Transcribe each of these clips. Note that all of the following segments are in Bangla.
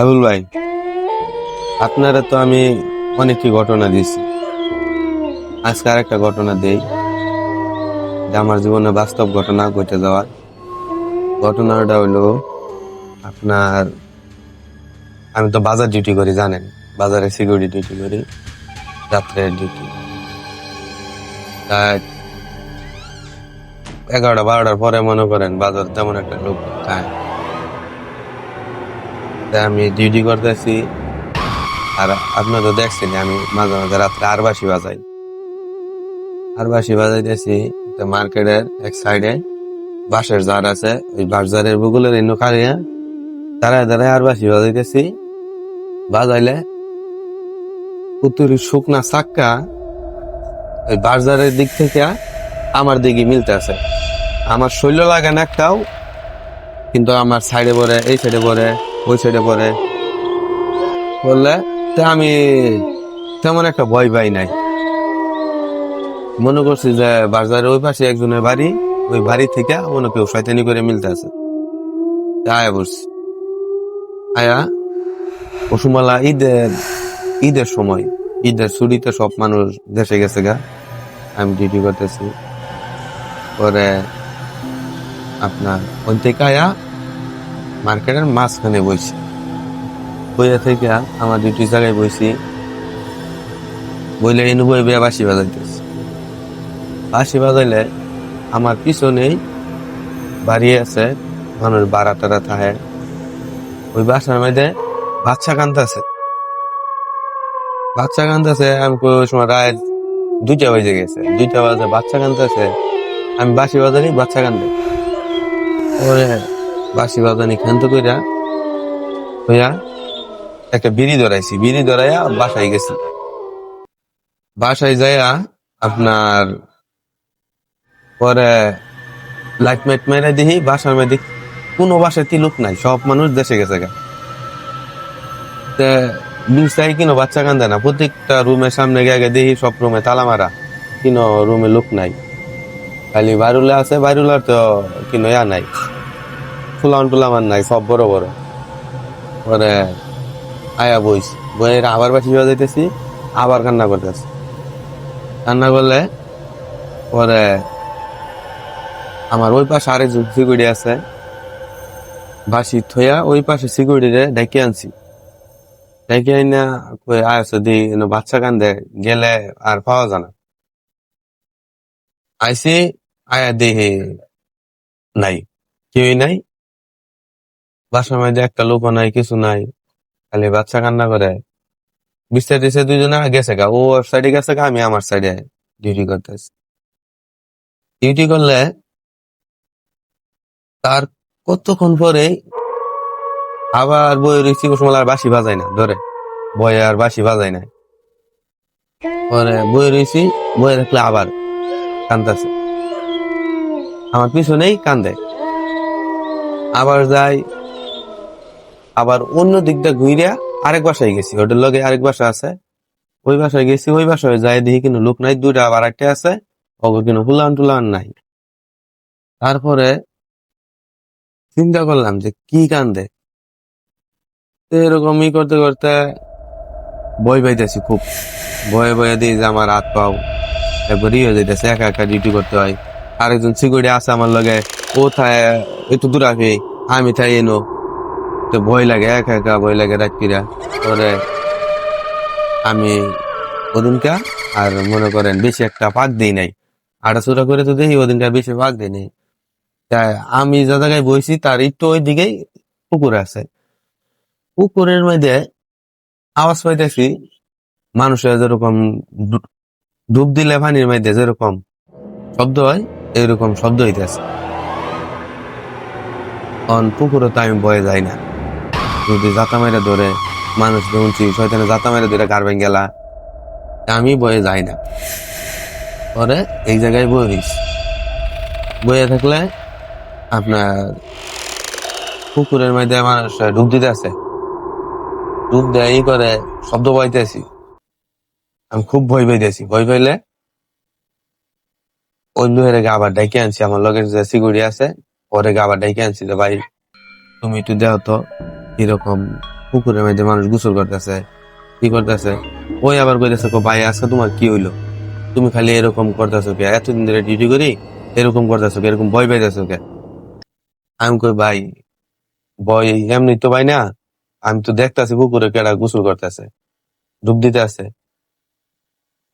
আবুল ভাই, আপনারা তো আমি অনেকই ঘটনা দিয়েছি। আজকে আর একটা ঘটনা দেই, যে আমার জীবনে বাস্তব ঘটনা ঘটে যাওয়ার। ঘটনাটা হলো আপনার, আমি তো বাজার ডিউটি করি, জানেন? বাজারে সিকিউরিটি ডিউটি করি, রাত্রের ডিউটি এগারোটা, বারোটার পরে মনে করেন বাজার তেমন একটা লোক খায় আমি ডিউটি করতেছি। আর আপনার তো দেখছেন আমি মাঝে মাঝে রাত্রে আর বাসি বাজাই। আর বাসি বাজাইতেছি একটা মার্কেটের এক সাইডে বাঁশের জার আছে, ওই বাঁশ জারের বুকুলের ইন্ন কারিয়া দাঁড়ায় দাঁড়ায় আর বাসি বাজাইতেছি। বাজাইলে উত্তরি শুকনা চাক্কা ওই বাজারের দিক থেকে আমার দিকে মিলতে আছে। আমার শৈল লাগে না একটাও, কিন্তু আমার সাইডে পড়ে এই সাইডে পড়ে ওই সাইডে পরে। বললে, তা আমি তেমন একটা ভয় পাই নাই। মনে করছি যে বাজারের ওই পাশে একজনের বাড়ি, ওই বাড়ি থেকে মনে কেউ শয়তানি করে মিলতে আছে। আয়া বলছি। আয়া পশুমালা ঈদের ঈদের সময়, ঈদের ছুটিতে সব মানুষ দেশে গেছে গা। আমি ডিউটি করতেছি। পরে আপনার, ওই থেকে আয়া মার্কেটের মাঝখানে বইছি। বইয়া থেকে আমার ডিউটি জায়গায় বইছি। বইলে এনু বই বেয়া বাসি বাজাইতেছি। বাসি বাজাইলে আমার পিছনেই বাড়ি আছে, মানুষ বাড়া টাড়া থাকে। ওই বাসার মধ্যে বাচ্চা কান্দাছে বাচ্চা কান্দাছে আমি ওই সময় রায় দুইটা বাজে গেছে। দুইটা বাজে, বাচ্চা কান্দাছে আমি বাসি বাজানি বাচ্চা কান্দে ওরে বাসি বাজানি খান্ত কইরা, হইয়া একটা বিড়ি ধরাইছি। বিড়ি ধরাইয়া বাসায় গেছি। বাসায় যাইয়া আপনার পরে লাইট মাইট মেরে দিহি বাসার মধ্যে কোনো বাসায় লোক নাই, সব মানুষ দেশে গেছে গা। বিংসাই কিনো বাচ্চা কান্দে না, প্রত্যেকটা রুমের সামনে গিয়ে দেখি সব রুমে তালা মারা, কিনো রুমে লোক নাই। খালি বাইরুলে আছে বাইরুলার তো কিনো ইয়া নাই। ফুলান টুলামান নাই, সব বড় বড় পরে আয়া বইস বইয়ের আবার বাসি যাইতেছি, আবার কান্না করতেছি। কান্না করলে পরে আমার ওই পাশে আরেকজন সিকিউরিটি আছে, বাসি থইয়া ওই পাশে সিকিউরিটি ডেকে আনছি। ডেকে আইনা কই আয় যদি বাচ্চা কান্দে, গেলে আর পাওয়া যায় না। আইসি আয়া দেহে নাই, কেউই নাই। বাসার মধ্যে একটা লোক নাই, কিছু নাই। খালি বাচ্চা কান্না করে। বিস্তার টিস্তার দুইজনে গেছে গা। ও ওর সাইডে গেছে গা, আমি আমার সাইডে ডিউটি করতেছি। ডিউটি করলে তার কতক্ষণ পরে আবার বই রয়েছি আর বাসি বাজায় না, ধরে। বই আর বাসি বাজায় না পরে বই রয়েছি বই রাখলে আবার কান্দাছে আমার পিছনেই কান্দে। আবার যাই আবার অন্য দিকটা ঘুরিয়া আরেক বাসায় গেছি। ওটার লগে আরেক বাসা আছে। ওই বাসায় গেছি, ওই বাসায় যাই দেখি কিন্তু লোক নাই, দুইটা আবার একটা আছে। ওকে কিন্তু হুলান টুলান নাই। তারপরে চিন্তা করলাম যে কি কান্দে। এরকম ই করতে করতে বই পাইতেছি খুব। ভয়ে ভয়ে দিয়ে যে আমার হাত পাও। একবার ইয়ে যাইতেছে, একা একা ডিউটি করতে হয়। আরেকজন সিকিউরিটি আছে আমার লগে ও থায় একটু দূর আসবে আমি থাই এনো। তো ভয় লাগে, একা একা ভয় লাগে রাত্রিরা। পরে আমি ওদিনকা আর মনে করেন বেশি একটা পাক দিই নাই। আটাচুরা করে তো দেখি ওদিনকা বেশি পাক দিই নাই। তাই আমি যে জায়গায় বইছি তার একটু ওই দিকেই পুকুর আছে। পুকুরের মধ্যে আওয়াজ পাইতেছি, মানুষের যেরকম ডুব দিলে পানির মধ্যে যেরকম শব্দ হয় এরকম শব্দ হইতেছে। অন পুকুরে তো আমি বয়ে যাই না। যদি জাতা মেরে ধরে মানুষ শুনছি শয়তানে জাতা মেরে ধরে গাড়বেন গেলা, আমি বয়ে যাই না। পরে এই জায়গায় বয়ে রইছি বয়ে থাকলে আপনার পুকুরের মধ্যে মানুষ ডুব দিতে আছে। ডুব দেয় করে শব্দ পাইতেছি। আমি খুব ভয় পাইতেছি। ভয় পাইলে ওই লোহের আবার ডাইকে আনছি। আমার লগের যে সিকিউরিটি আছে পরে আবার ডাইকে আনছি যে, ভাই, তুমি একটু দেও তো। কীরকম পুকুরের মধ্যে মানুষ গোসল করতেছে, কি করতেছে? ওই আবার কইতেছে ভাই, আজকে তোমার কি হইল? তুমি খালি এরকম করতেছো কে? এতদিন ধরে ডিউটি করি, এরকম করতেছো কে? এরকম ভয় পাইতেছো কে? আমি কই, ভাই, ভয় এমনি তো ভাই না। আমি তো দেখতাছি পুকুরে কেডা গোসল করতেছে, ডুব দিতে আছে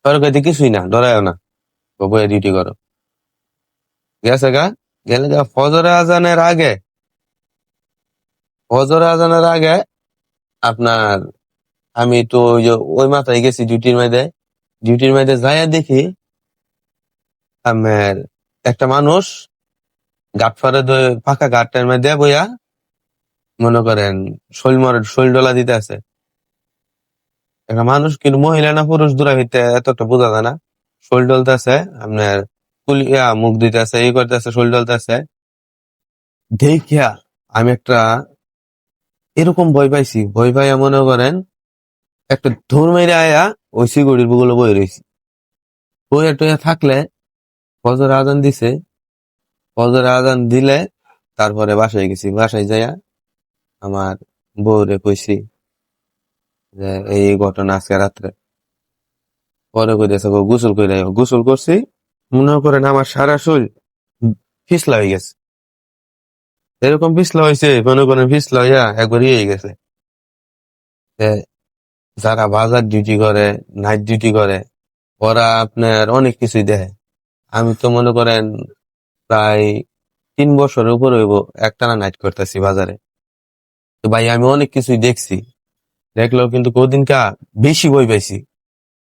কাছে কিছুই না, ডরায়ও না। বয়ে ডিউটি করো। গেছে গা? গেলে গা ফজরে আজানের আগে ফজরে আজানের আগে আপনার আমি তো ওই ওই মাথায় গেছি ডিউটির মধ্যে। ডিউটির মধ্যে যাইয়া দেখি আমার একটা মানুষ গাট ফারে ফাঁকা গাটটার মধ্যে বইয়া মনে করেন শৈল মরে শৈল ডলা দিতে আছে। একটা মানুষ কিন্তু মহিলা না পুরুষ দূরা হইতে এত একটা বোঝা যায় না। শৈল ডলতে আছে, আপনার কুলিয়া মুখ দিতে আছে এই করতে আছে, শৈল ডলতে আছে। দেখিয়া আমি একটা এরকম ভয় পাইছি। ভয় পাইয়া মনে করেন, একটা ধর মেরে আয়া ওই সিগুড়ির বুগুলো বই রয়েছি বইয়া টইয়া থাকলে ফজর আজান দিছে। ফজর আজান দিলে তারপরে বাসায় গেছি। বাসায় যাইয়া আমার বউরে কইছি যে, এই ঘটনা আজকে রাত্রে। পরে কইতেছে গোসল করে গোসল করছি, মনে করেন আমার সারা শরীর ফিসলা হয়ে গেছে। এরকম ফিসলা হয়েছে মনে করেন ফিসলা হইয়া একবার ইয়ে গেছে। যারা বাজার ডিউটি করে নাইট ডিউটি করে, ওরা আপনার অনেক কিছুই দেয় আমি তো মনে করেন প্রায় তিন বছরের উপর হইব একটানা নাইট করতেছি বাজারে। তো ভাই, আমি অনেক কিছুই দেখছি। দেখলেও কিন্তু কদিনকা বেশি বই পাইছি।